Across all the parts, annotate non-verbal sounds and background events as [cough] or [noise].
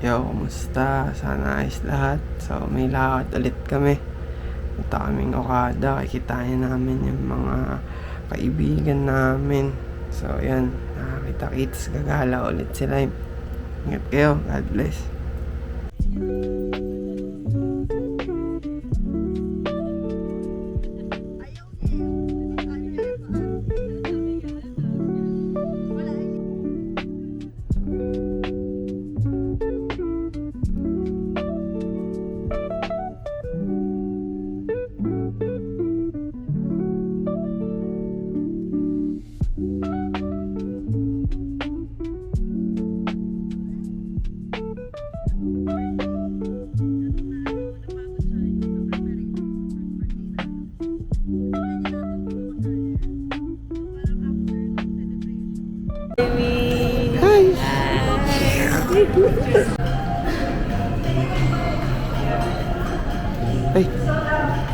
Yo, kumusta? Sana ayos lahat. So, may lakad ulit kami. Punta kaming Okada. Kikitain namin yung mga kaibigan namin. So, yan. Nakakita kits. Gagala ulit sila. Ingat kayo. God bless. Hi! Ay,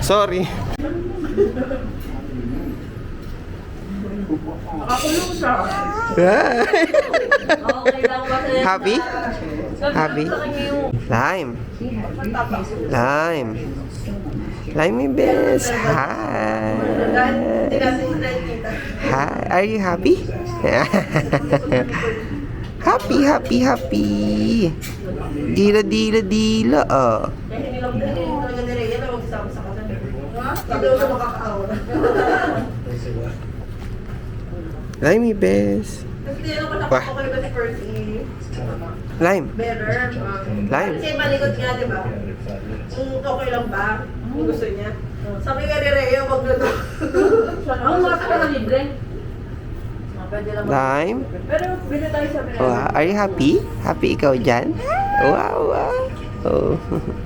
sorry. Ba sa'yo? Happy? Happy? Lime. Lime. Lime best. Hi. Hi. Are you happy? [laughs] happy, happy, happy. Dila, dila, dila. Oh. Lime best. Wah. Lime. Lime. Kasi malikot nga, di ba? Mm, okay lang ba? Kung gusto niya. Sabi nga ni Rhea, wag na. Ang na libre. Lime. Pero bili tayo sa Wow. Are you happy? Happy ikaw dyan? Wow, wow. Oh. [laughs]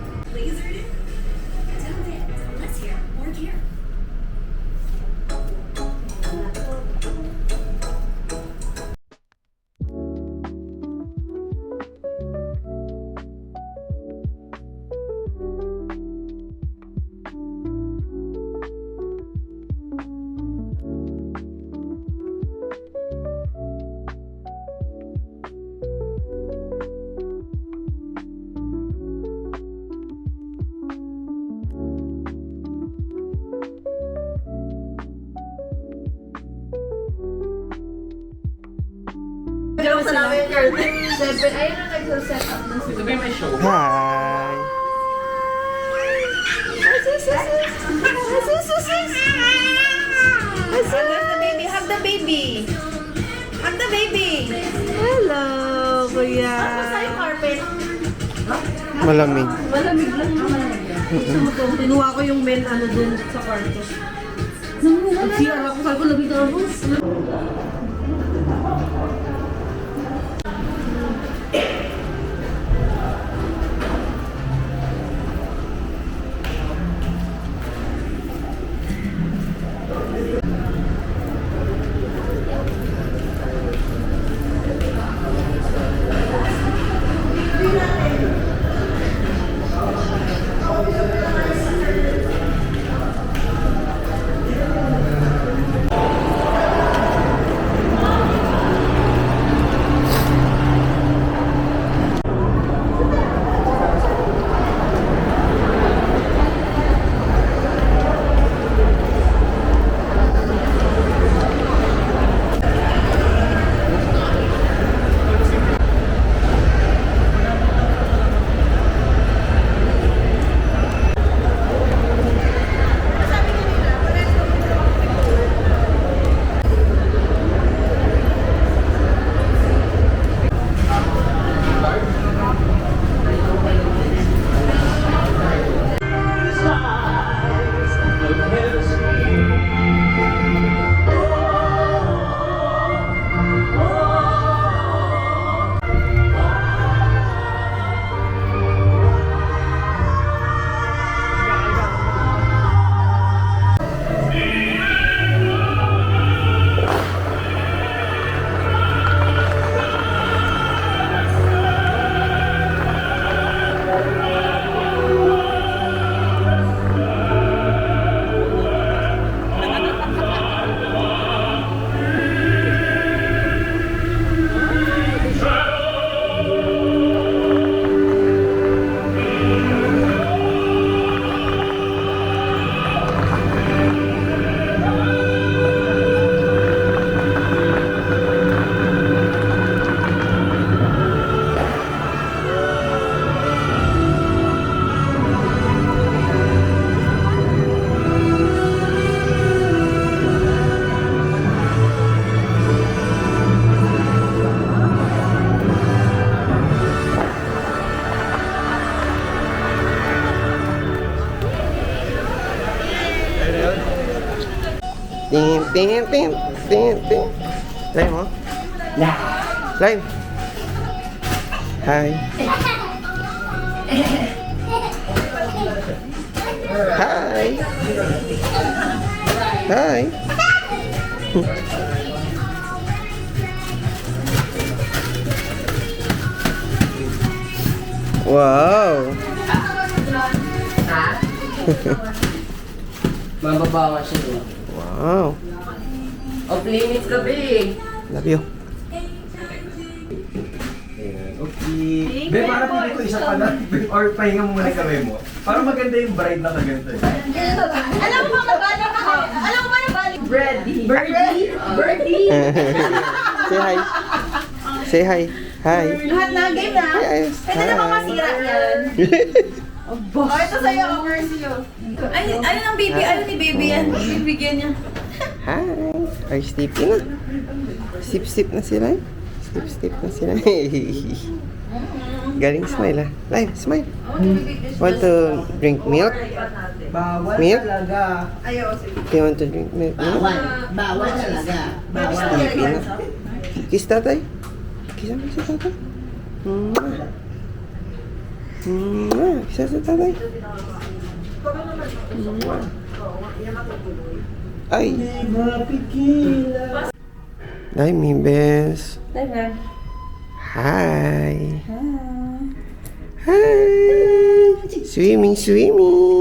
Seven, ayun na nagsa-set up na sila. Hi. Hug the baby, hug the baby. Hug the baby. Hello, kuya. Basta yung carpet. Malamig. Malamig lang naman. Tinuha ko yung men ano dun sa kwarto. Nag-CR ako, sabi ko lamig na ako. Tin, tin, tin, tin, tin. Lime, oh. Lime. Hi. Hi. Hi. Wow. [laughs] Mababawa siya. Wow. Off limits ka, be. Love you. Okay. Be, para pili ko isa pa na. [laughs] Or pahinga mo muna kamay mo. Para maganda yung bride na kaganto eh. Alam mo ba na Alam mo ba na bali? Birdie. Birdie? Birdie? [laughs] Say hi. Say hi. Hi. Lahat na game na. Yes. Pwede naman masira [laughs] yan. Oh, ito sa'yo, oh, mercy yun. Ay, ano ng baby? Ano ni baby yan? Bibigyan niya. Hi. Ay, sleepy na. Sip-sip na sila. Sip-sip na sila. [laughs] Galing smile ah. Live, smile. Want to drink milk? Bawal Milk? talaga. Do you want to drink milk? Bawal. Bawal talaga. Sleepy na. Kiss tatay. Kiss mo si tatay. Mwah. Mwah. Kiss si tatay. Mwah. Ay. Mapigila. Ay, mi bes. Tara. Hi. Hi. Swimming, swimming.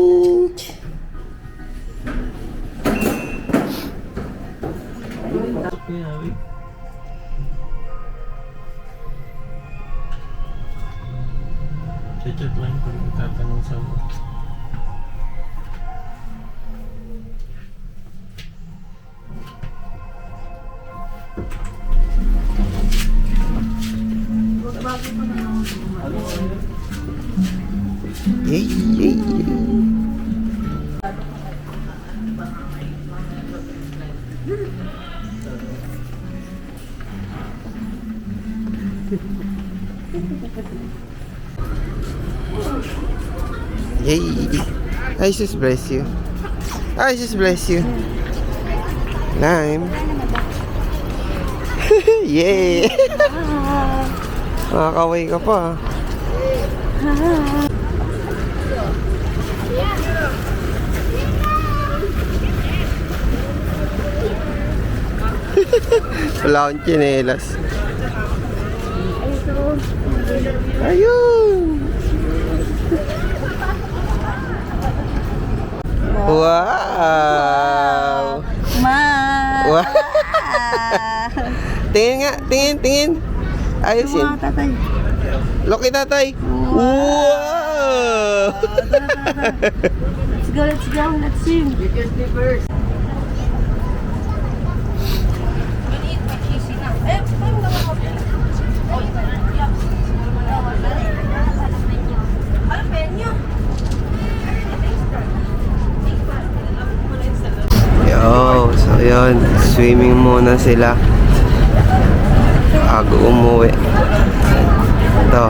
Just bless you. I just bless you. Lime. [laughs] Yay! Makakaway ka pa. ah. [laughs] Wala akong tsinelas. Ayun! Wow! Ma! Wow! [laughs] tingin nga, tingin, tingin. Ayos yun. tatay. Loki tatay. Wow! Let's go, let's go, let's sing. Yo, so yun, swimming muna sila. Bago umuwi. Ito.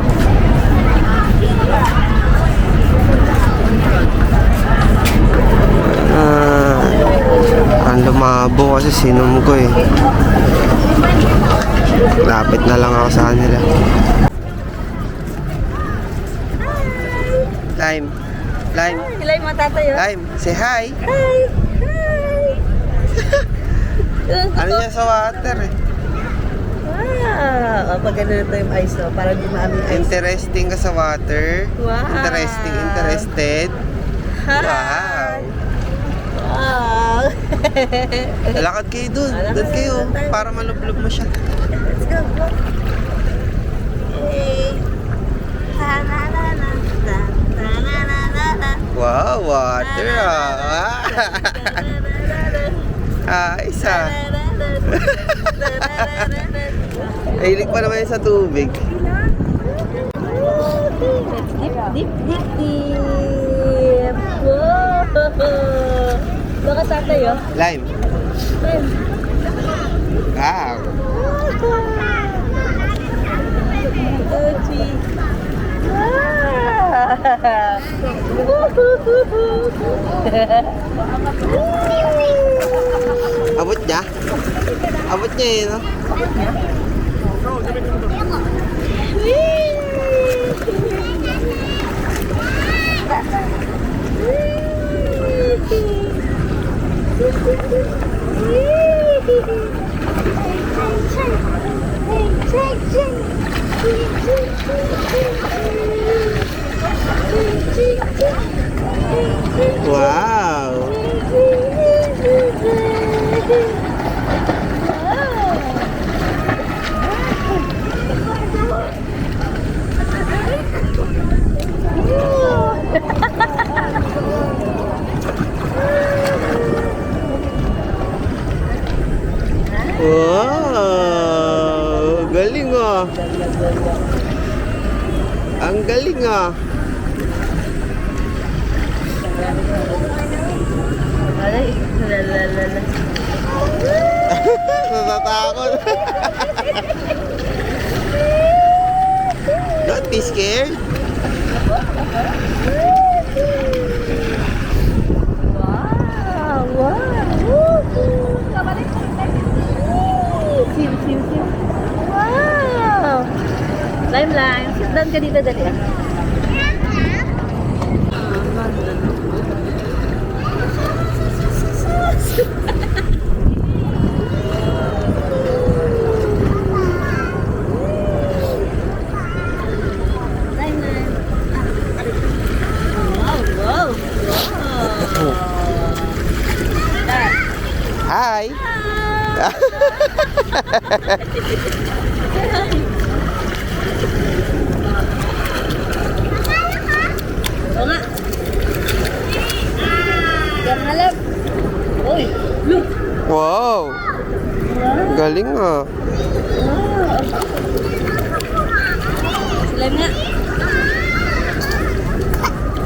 Ah, ang lumabo kasi sinom ko eh. Lapit na lang ako sa kanila. Lime. Lime. Ilay mo tatay. oh. Lime. Say hi. Hi! Ano niya sa water eh. Ah, kapag ganun ito yung ice, oh, para di maaming ice. Interesting ka sa water. Wow. Interesting, interested. Wow. Wow! [laughs] Lalakad kayo dun. Dun kayo. Para malublob mo siya. Let's go, ta-na-na-na-na. Wow, water ah. Ah, isa. Hilig pa naman yun sa tubig. Dip, dip, dip, dip. Wow! Baka tatay, oh. Lime. Wow. Gucci. Ah! Abot niya? Abot niya eh, no? Wow! Wow! Galing ah! Ang galing ah! [laughs] Natatakot. [laughs] Don't be scared. Sim, sim, sim. Wow! Lime, lime. Sit down ka dito, dali ah. Lime, lime. Wow, wow, wow. Hi. Oo nga. Yan halap. Uy, look. Wow! Galing ah. Sila nga.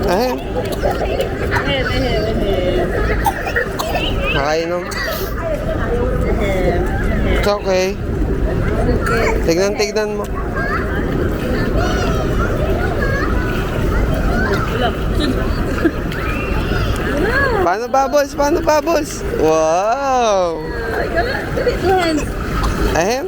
Eh, Ehe, ehe, ehe. nakainom. Ehe. It's okay. Okay. Tignan-tignan mo. Paano bubbles? Paano bubbles? Wow! Ahem.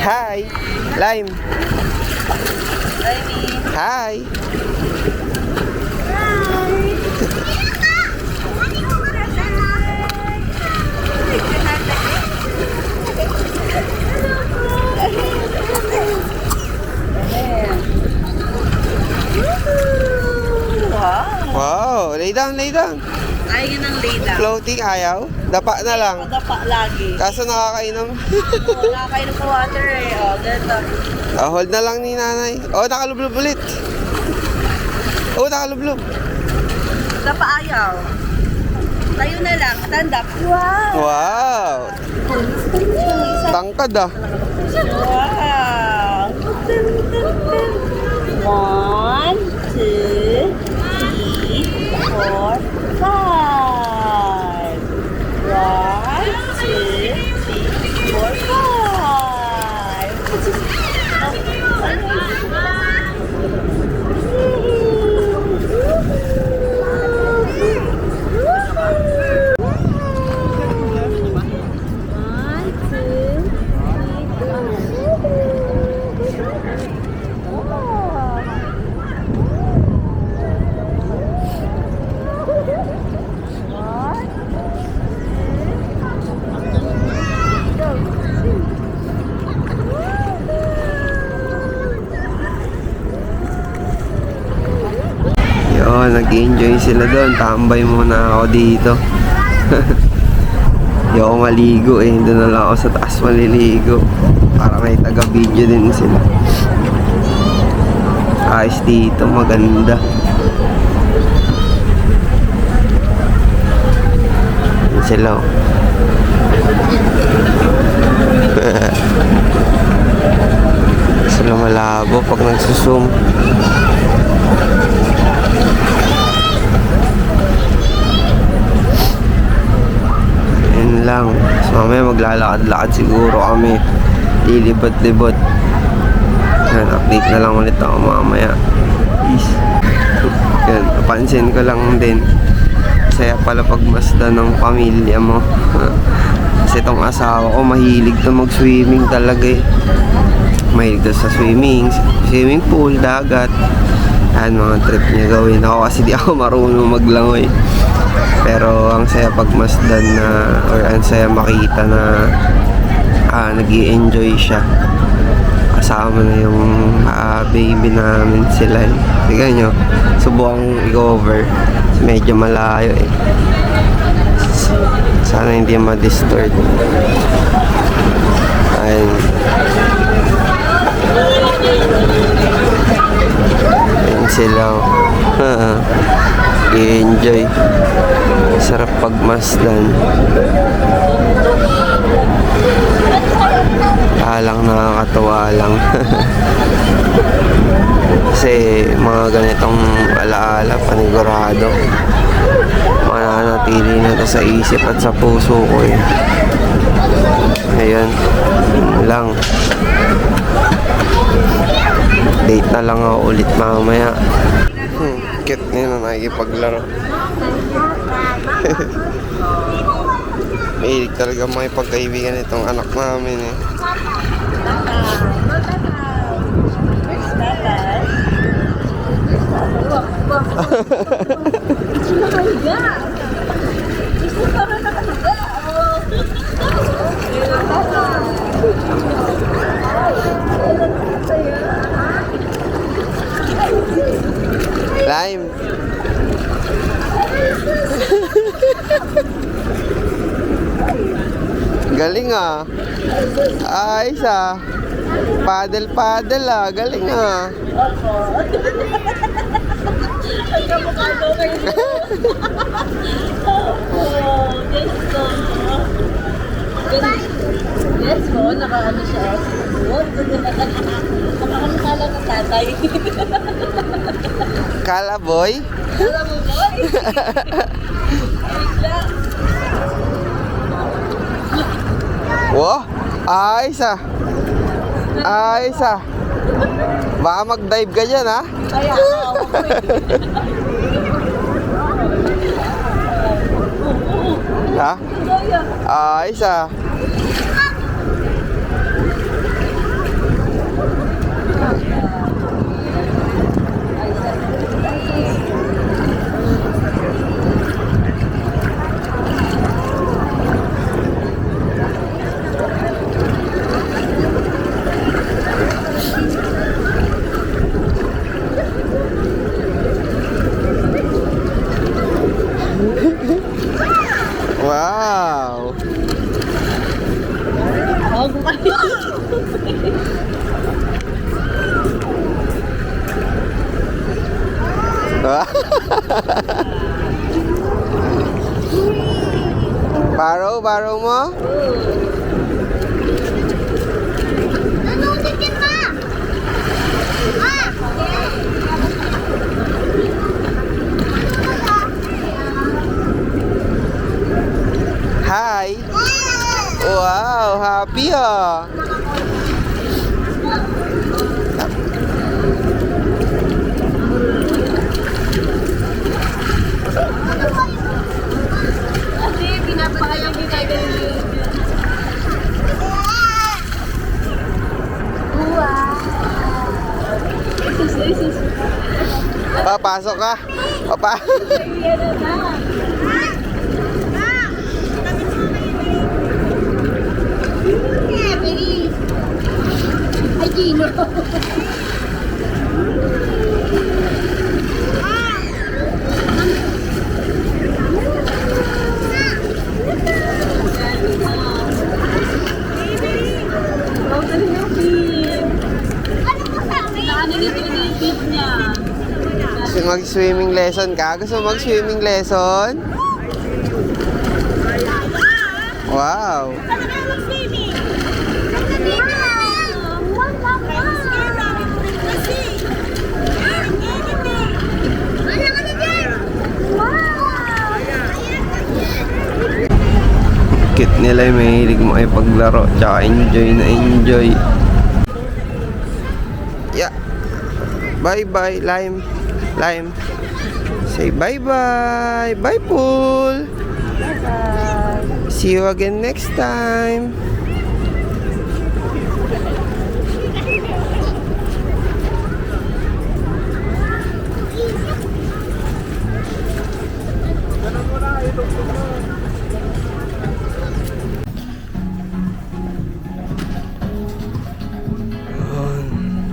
Hi! Lime! Hi! Wow. Lay down, lay down! Ayaw ng lay down. Floating ayaw? Dapa na lang. Madapa lagi. Kaso nakakainom. Wala kayo ng water eh. Oh, ganito. Ah, hold na lang ni nanay. Oh, nakalublob ulit. Oh, nakalublob. Dapa ayaw. Tayo na lang. Stand up. Wow. Wow! Tangkad ah. Wow. One, two, three, four, five. One, two, three, four, five. One, two, Yun, nag-enjoy sila doon. Tambay muna ako dito. [laughs] Hindi ako maligo eh. Doon na lang ako sa taas maliligo. Para may taga-video din sila. Ayos dito, maganda. Yun sila oh. [laughs] sila malabo pag nagsusum. Lang. So mamaya maglalakad-lakad siguro kami. Lilibot-libot. Yan, update na lang ulit ako mamaya. Peace. Yan, napansin ko lang din. Saya pala pagmasda ng pamilya mo. [laughs] Kasi itong asawa ko mahilig to mag-swimming talaga eh. Mahilig to sa swimming, swimming pool, dagat. Yan mga trip niya gawin. Ako kasi di ako marunong maglangoy. Pero ang saya pagmasdan na or ang saya makita na ah, nag enjoy siya. Kasama na yung ah, baby namin sila. eh. Nyo, subukan i-cover. Medyo malayo eh. Sana hindi ma-distort. Ayun. Ayun sila. oh. [laughs] I-enjoy. Sarap pagmasdan. Alang nakakatawa lang. [laughs] Kasi mga ganitong alaala panigurado. Mananatili na to sa isip at sa puso ko eh. Ayun. Yun lang. Date na lang ako ulit mamaya. Nila nakikipaglaro. Mahilig [laughs] talaga makipagkaibigan itong anak namin eh. Lime. [laughs] Galing ah. Ayos ah. Paddle paddle ah. Galing ah. Yes po, naka-ano siya. Nakakasala ng tatay. Kala boy. [laughs] Alam mo boy? Ah. Ayos ah. Baka mag-dive ka dyan ah. Kaya ko eh. Ha? Kaya. Wow. [laughs] Bago kayo. Baro, baro mo? Hi. Wow, happy ah. Kasi pinapakayang ginagawa Isus, isus. Papasok ka. Papa. Yan na na. Ay, Gino. Oh, galing yung feed. Ano dito yung feed niya? Mag-swimming lesson ka? Gusto mag-swimming lesson? Wow. cute nila yung mahilig mo ay paglaro. Tsaka enjoy na enjoy. Yeah. Bye-bye, Lime. Lime. Say bye-bye. Bye, Pool. Bye-bye. See you again next time.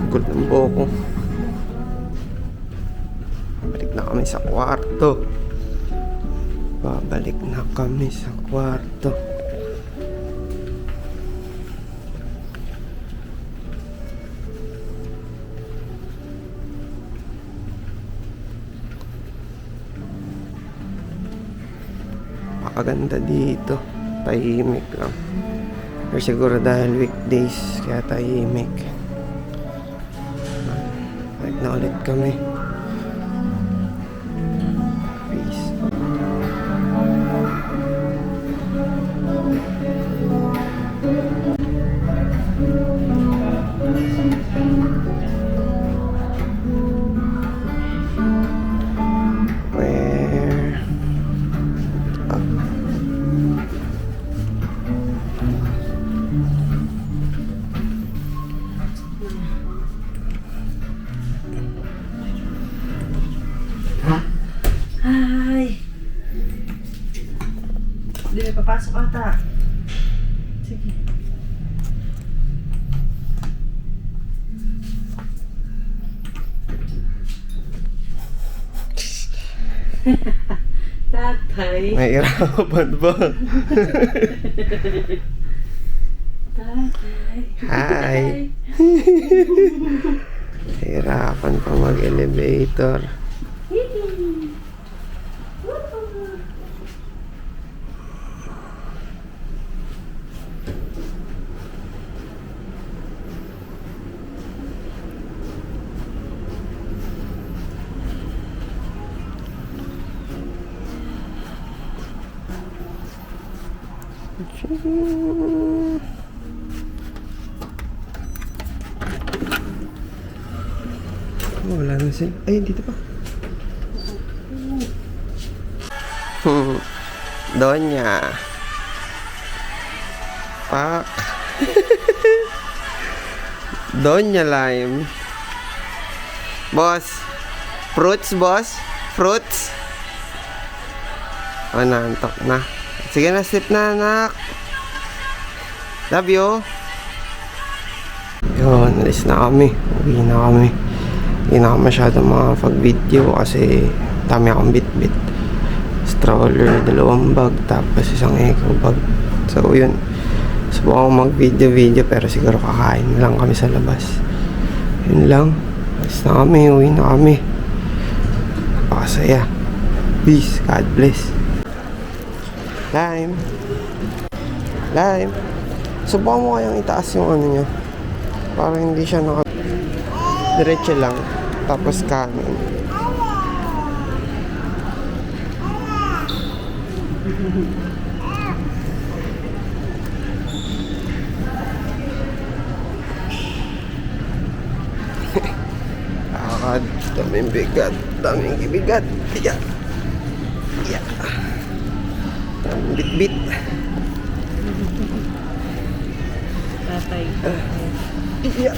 Gulat ng buhok sa kwarto. Babalik na kami sa kwarto. Pakaganda dito. Tahimik lang. Pero siguro dahil weekdays, kaya tahimik. Balik na ulit kami. [laughs] [laughs] Nahihirapan ba? Hi! Hirapan pa mag-elevator. Wala na sila. Ay, dito pa. Hmm. [laughs] Donya. Pak. [laughs] Donya lime. Boss. Fruits, boss. Fruits. Oh, naantok na. Sige na, sip na, anak. Love you. Yun, alis na kami. Uwi na kami. Hindi na ako masyadong makapag-video kasi dami akong bit-bit. Stroller, dalawang bag, tapos isang eco bag. So, yun. Subukan ko mag-video-video pero siguro kakain na lang kami sa labas. Yun lang. Alis na kami, uwi na kami. Napakasaya. Peace. God bless. Lime. Lime. Subukan mo kayang itaas yung ano niya. Para hindi siya naka... Diretso lang. Tapos kanan. [laughs] Akad. Daming bigat. Daming ibigat. Yeah. Yeah. Daming bit-bit. Tatay. Yeah.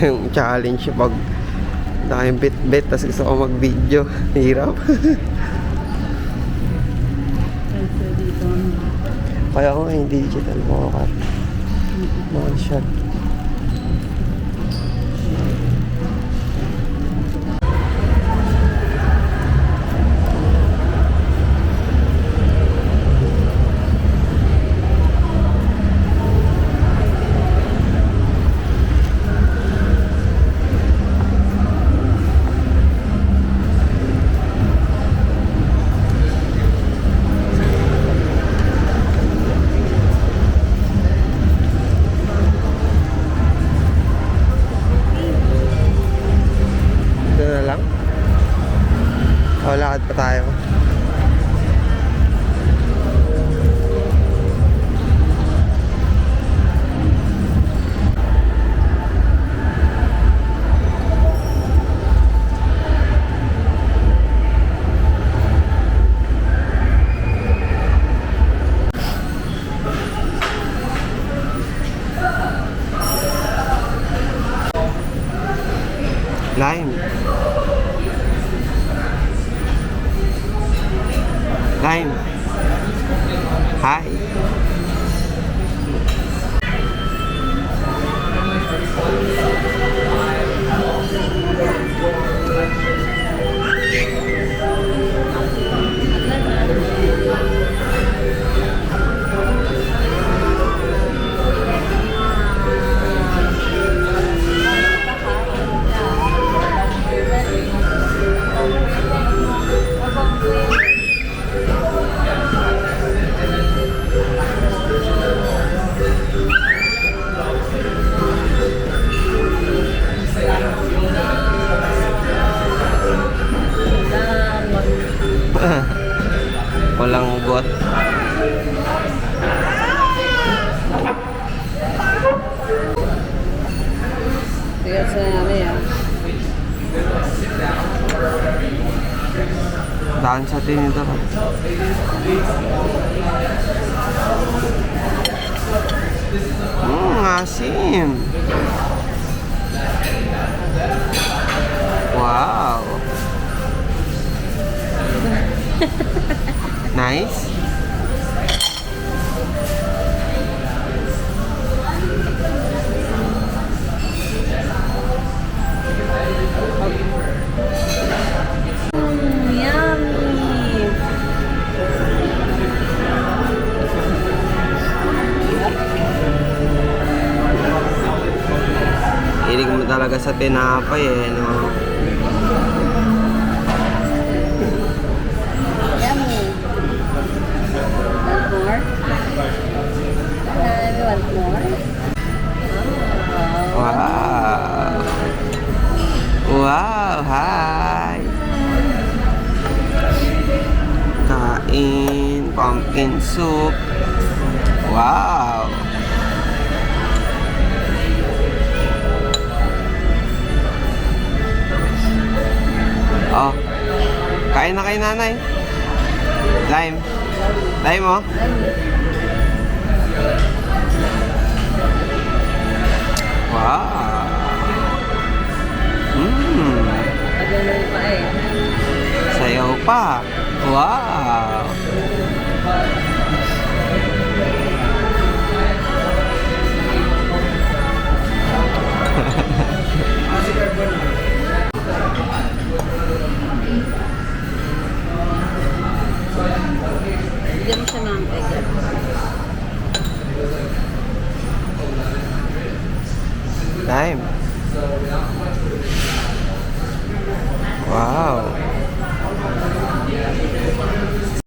yung challenge pag dahil bit-bit tapos gusto ko mag-video [laughs] hirap dito. kaya ko yung digital mo ka mga shot nice. Hilig mo talaga sa tinapay eh, Kain na kay nanay. Lime. Lime oh. Wow. Mmm. Sayaw pa. Wow. Bigyan [laughs] mo junction ಅಂತ ಇದೆ time wow